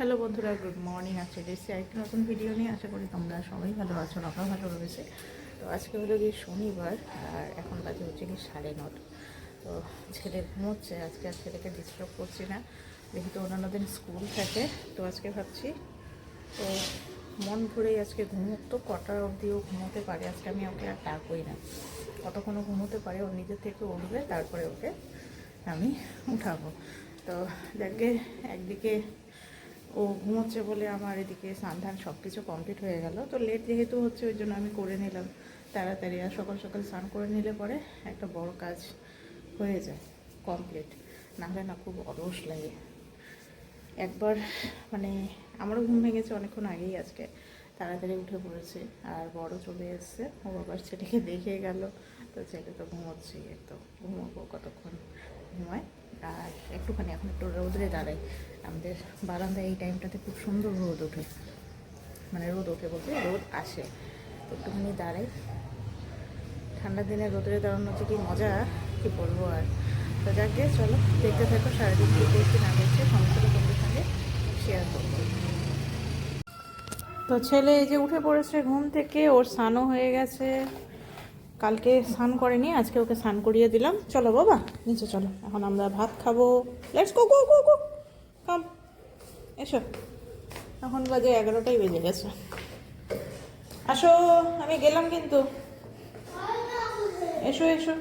Hello বন্ধুরা, good morning. আজকে এসেছি আরেকটি নতুন ভিডিও নিয়ে। আশা করি তোমরা সবাই ভালো আছো আমরা ভালো রয়েছে। তো আজকে হলো গিয়ে শনিবার, আর এখন বাজে হচ্ছে কি সাড়ে নটা। তো ছেলে ঘুমোচ্ছে, আজকে আর ছেলেকে ডিস্টার্ব করছি না। যেহেতু অন্যান্য দিন স্কুল থাকে, তো আজকে ভাবছি, তো মন ভরেই আজকে ঘুমোক তো, কটা অবধিও ঘুমোতে পারে। আজকে আমি ওকে আর ডাকবই না। কতক্ষণও ঘুমোতে পারে, ও নিজের থেকে উঠবে, তারপরে ওকে আমি উঠাবো। তো দেখবে একদিকে ও ঘুমোচ্ছে বলে আমার এদিকে স্নান সব কিছু কমপ্লিট হয়ে গেল। তো লেট যেহেতু হচ্ছে, ওই জন্য আমি করে নিলাম তাড়াতাড়ি। আর সকাল সকাল স্নান করে নিলে পরে একটা বড় কাজ হয়ে যায় কমপ্লিট নাহলে না খুব অলস লাগে। একবার মানে আমারও ঘুম ভেঙেছে অনেকক্ষণ আগেই আজকে। তাড়াতাড়ি উঠে পড়েছে। আর বড় চলে এসছে। ও বাবার ছেলেকে দেখে গেল। তো ছেলে তো ঘুমোচ্ছেই তো ঘুমাবো কতক্ষণ? ঘুমায়। আর একটুখানি এখন একটু রোদরে দাঁড়াই। আমাদের বারান্দায় এই টাইমটাতে খুব সুন্দর রোদ ওঠে। মানে রোদ ওঠে বলতে রোদ আসে। তো একটুখানি দাঁড়াই। ঠান্ডার দিনে রোদরে দাঁড়ানো হচ্ছে কি মজা, কি বলব আর? তো যাকে, চলো, দেখতে থাকো, সারাদিন কী না করছি সমস্ত তোমাদের সঙ্গে শেয়ার করব। তো ছেলে এই যে উঠে পড়েছে ঘুম থেকে, ওর স্নানও হয়ে গেছে। কালকে স্নান করেনি, আজকে ওকে স্নান করিয়ে দিলাম। চলো বাবা, নিচে চলো। এখন আমরা ভাত খাব। লেটস গো গো গো কাম এসো। এখন বাজে এগারোটাই বেজে গেছে। আসো, আমি গেলাম কিন্তু। এসো এসো।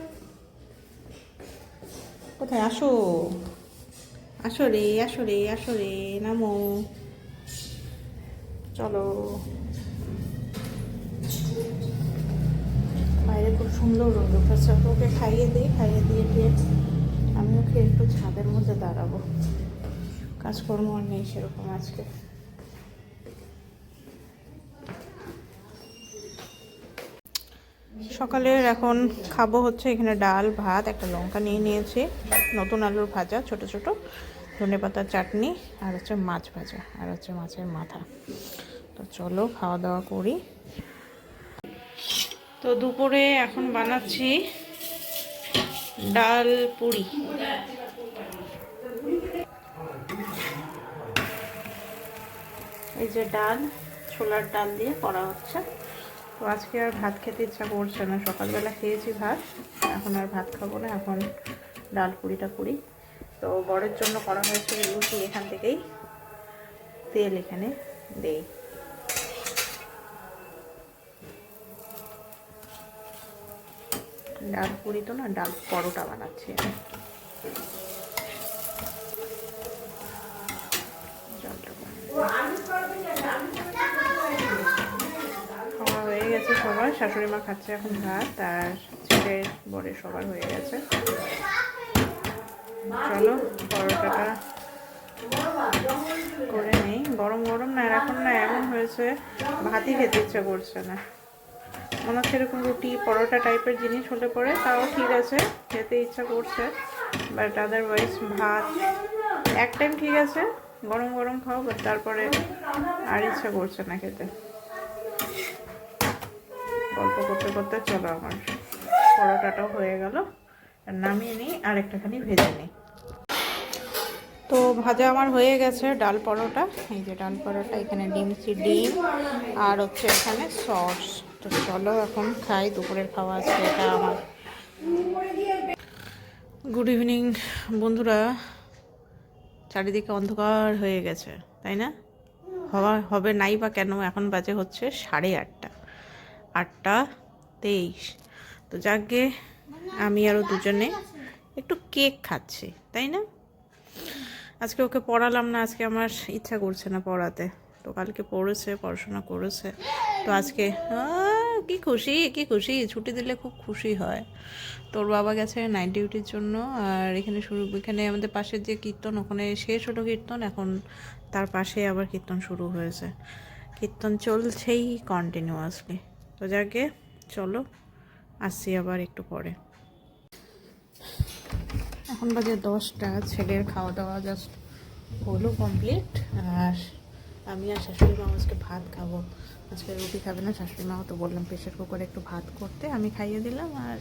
কোথায়? আসো। আসো রে আসো রে আসো রে, নামো। চলো। সুন্দর রোদ উঠেছে ওকে খাইয়ে দিই, খাইয়ে দিয়ে দিয়ে আমি ওকে একটু ছাদের মধ্যে দাঁড়াবো। কাজকর্ম আর নেই সেরকম আজকে। সকালের এখন খাব হচ্ছে এখানে ডাল, ভাত, একটা লঙ্কা নিয়ে নিয়েছি। নতুন আলুর ভাজা, ছোট ছোট। ধনে পাতার চাটনি আর হচ্ছে মাছ ভাজা, আর হচ্ছে মাছের মাথা। তো চলো খাওয়া দাওয়া করি। তো দুপুরে এখন বানাচ্ছি ডাল পুরি। এই যে ডাল, ছোলার ডাল দিয়ে করা হচ্ছে। তো আজকে আর ভাত খেতে ইচ্ছা করছে না। সকালবেলা খেয়েছি ভাত, এখন আর ভাত খাব না, এখন ডাল পুরিটা করি। তো বড়ের জন্য করা হয়েছে লুচি এখান থেকেই, তেল এখানে দেই। ডাল পুরি তো না ডাল পরোটা বানাচ্ছি। খাওয়া হয়ে গেছে সবার। শাশুড়ি মা খাচ্ছে এখন ভাত আর ছেলের বরের সবার হয়ে গেছে। চলো পরোটাটা করে নেই। গরম গরম না এখন না এমন হয়েছে, ভাতই খেতে ইচ্ছা করছে না। মনে হচ্ছে এরকম রুটি, পরোটা টাইপের জিনিস হলে পরে তাও ঠিক আছে, খেতে ইচ্ছা করছে বাট আদারওয়াইজ ভাত এক টাইম ঠিক আছে, গরম গরম খাও বাট তারপরে আর ইচ্ছা করছে না খেতে। গল্প করতে করতে চলো আমার পরোটাটাও হয়ে গেল নামিয়ে নিই, আর একটাখানি ভেজে নিই। তো ভাজা আমার হয়ে গেছে ডাল পরোটা, এই যে ডাল পরোটা, এখানে ডিমছি ডিম, আর হচ্ছে এখানে সস। তো চলো এখন খাই, দুপুরের খাওয়া আছে, এটা আমার। গুড ইভিনিং বন্ধুরা। চারিদিকে অন্ধকার হয়ে গেছে, তাই না? হওয়া, হবে নাই বা কেন, এখন বাজে হচ্ছে সাড়ে আটটা। আটটা তেইশ। তো যাকে আমি আরও দুজনে একটু কেক খাচ্ছি, তাই না? আজকে ওকে পড়ালাম না, আজকে আমার ইচ্ছা করছে না পড়াতে। তো কালকে পড়েছে, পড়াশোনা করেছে। তো আজকে কি খুশি কি খুশি, ছুটি দিলে খুব খুশি হয়। তোর বাবা গেছে নাইট ডিউটির জন্য, আর এখানে শুরু, এখানে আমাদের পাশের যে কীর্তন, ওখানে শেষ হলো কীর্তন, এখন তার পাশে আবার কীর্তন শুরু হয়েছে। কীর্তন চলছেই কন্টিনিউয়াসলি তো যাকে, চলো, আসছি আবার একটু পরে। এখন বাজে দশটা, ছেলের খাওয়া দাওয়া জাস্ট হলো কমপ্লিট আর আমি আর শাশুড়ি মা আজকে ভাত খাব। আজকে রুটি খাবে না, শাশুড়ি মাও তো বললাম প্রেশার কুকারে একটু ভাত করতে। আমি খাইয়ে দিলাম আর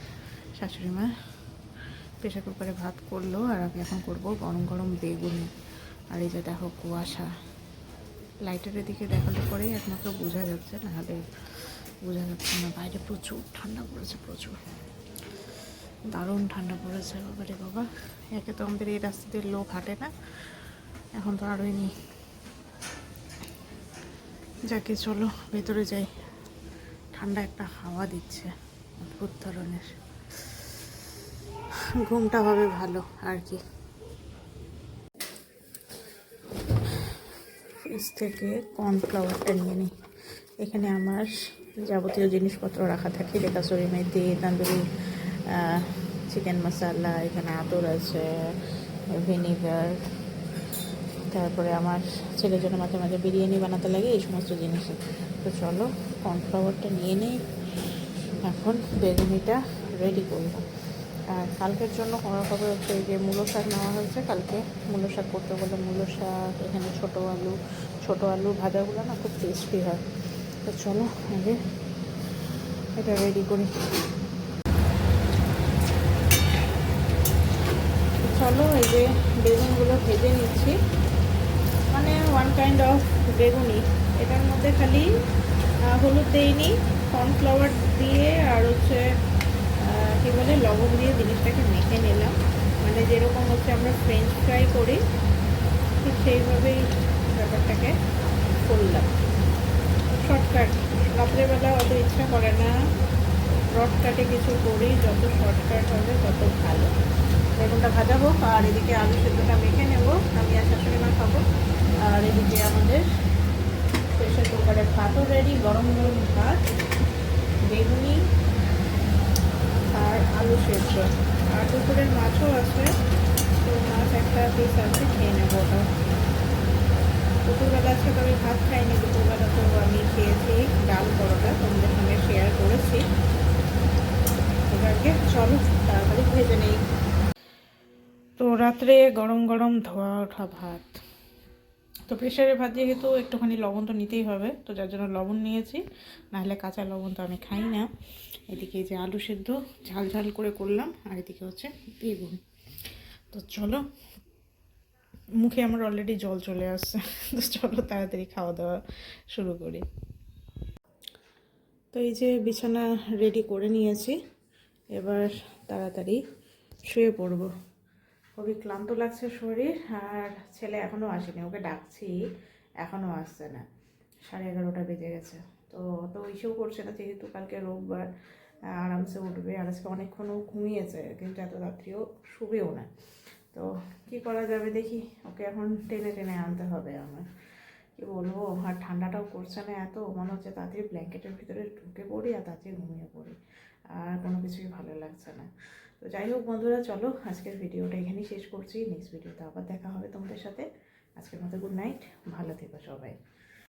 শাশুড়ি মা প্রেশার কুকারে ভাত করল আর আমি এখন করব গরম গরম বেগুনি। আর এই যে দেখো কুয়াশা। লাইটারের দিকে দেখালে পরেই একমাত্র বোঝা যাচ্ছে, নাহলে বোঝা যাচ্ছে না। বাইরে প্রচুর ঠান্ডা পড়েছে, প্রচুর। দারুণ ঠান্ডা পড়েছে বাবারে বাবা। একে তো আমাদের এই রাস্তা দিয়ে লোক হাঁটে না। এখন তো আরোই নেই। যাকে চলো, ভেতরে যাই। ঠান্ডা একটা হাওয়া দিচ্ছে, অদ্ভুত ধরনের। ঘুমটা হবে ভালো, আর কি। থেকে কর্নফ্লাওয়ারটা নিয়ে নিই। এখানে আমার যাবতীয় জিনিসপত্র রাখা থাকে রেখাসরি মেথি, তান্দুরি চিকেন মশলা এখানে আতর আছে ভিনিগার তারপরে আমার ছেলের জন্য মাঝে মাঝে বিরিয়ানি বানাতে লাগে, এই সমস্ত জিনিস তো চলো, কর্নফ্লাওয়ারটা নিয়ে নিই। এখন বেগুনিটা রেডি করব। আর কালকের জন্য করার খবর হচ্ছে যে মূলো শাক নেওয়া হয়েছে। কালকে মূলো শাক করতে বলে মূলো শাক, এখানে ছোটো আলু ছোটো আলু ভাজাগুলো না খুব টেস্টি হয়। তো চলো আগে এটা রেডি করি। চলো, এই যে বেগুনগুলো ভেজে নিচ্ছি। মানে ওয়ান কাইন্ড অফ বেগুনি। এটার মধ্যে খালি হলুদ দেইনি কর্নফ্লাওয়ার দিয়ে আর হচ্ছে কী বলে, লবণ দিয়ে জিনিসটাকে মেখে নিলাম। মানে যেরকম হচ্ছে আমরা ফ্রেঞ্চ ফ্রাই করি, ঠিক সেইভাবেই ব্যাপারটাকে করলাম। শর্টকাট রাত্রেবেলা অত ইচ্ছা করে না। শর্টকাটে কিছু করি, যত শর্টকাট হবে তত ভালো। বেগুনটা ভাজা হোক আর এদিকে আলু সেদ্ধটা মেখে নেব। আমি আর শাশুড়ি মা খাব আর এদিকে আমাদের প্রেশার কুকারে ভাতও রেডি গরম গরম ভাত, বেগুনি আর আলু সেদ্ধ। আর দুপুরের মাছও আছে, তো মাছ একটা পিস আছে, খেয়ে নেব ওটা দুপুরবেলা আজকে তো আমি ভাত খাইনি, দুপুরবেলা তো আমি খেয়েছি ডাল পরোটা, তোমাদের সঙ্গে শেয়ার করেছি। এবারকে চলো, তাড়াতাড়ি ভেজে নেই। তো রাত্রে গরম গরম ধোয়া ওঠা ভাত। তো প্রেশারে ভাত যেহেতু একটুখানি লবণ তো নিতেই হবে, তো যার জন্য লবণ নিয়েছি। নাহলে কাঁচা লবণ তো আমি খাই না। এদিকে যে আলু সেদ্ধ, ঝাল ঝাল করে করলাম, আর এদিকে হচ্ছে বেগুন। তো চলো, মুখে আমার অলরেডি জল চলে আসছে। তো চলো তাড়াতাড়ি খাওয়া দাওয়া শুরু করি। তো এই যে বিছানা রেডি করে নিয়েছি, এবার তাড়াতাড়ি শুয়ে পড়ব। খুবই ক্লান্ত লাগছে শরীর আর ছেলে এখনও আসেনি, ওকে ডাকছি এখনও আসছে না। সাড়ে এগারোটা বেজে গেছে। তো অত ইস্যু করছে না, যেহেতু কালকে রোববার, আরামসে উঠবে আর আজকে অনেকক্ষণও ঘুমিয়েছে, কিন্তু এত রাত্রিও শুবেও না। তো কি করা যাবে দেখি, ওকে এখন টেনে টেনে আনতে হবে আমার। কি বলব, আর ঠান্ডাটাও করছে না এত, মনে হচ্ছে তাড়াতাড়ি ব্ল্যাঙ্কেটের ভিতরে ঢুকে পড়ি আর তাড়াতাড়ি ঘুমিয়ে পড়ি। আর কোনো কিছুই ভালো লাগছে না। তো যাই হোক বন্ধুরা, চলো আজকের ভিডিওটা এখানেই শেষ করছি। নেক্সট ভিডিওতে আবার দেখা হবে তোমাদের সাথে। আজকের মতো গুড নাইট ভালো থেকো সবাই।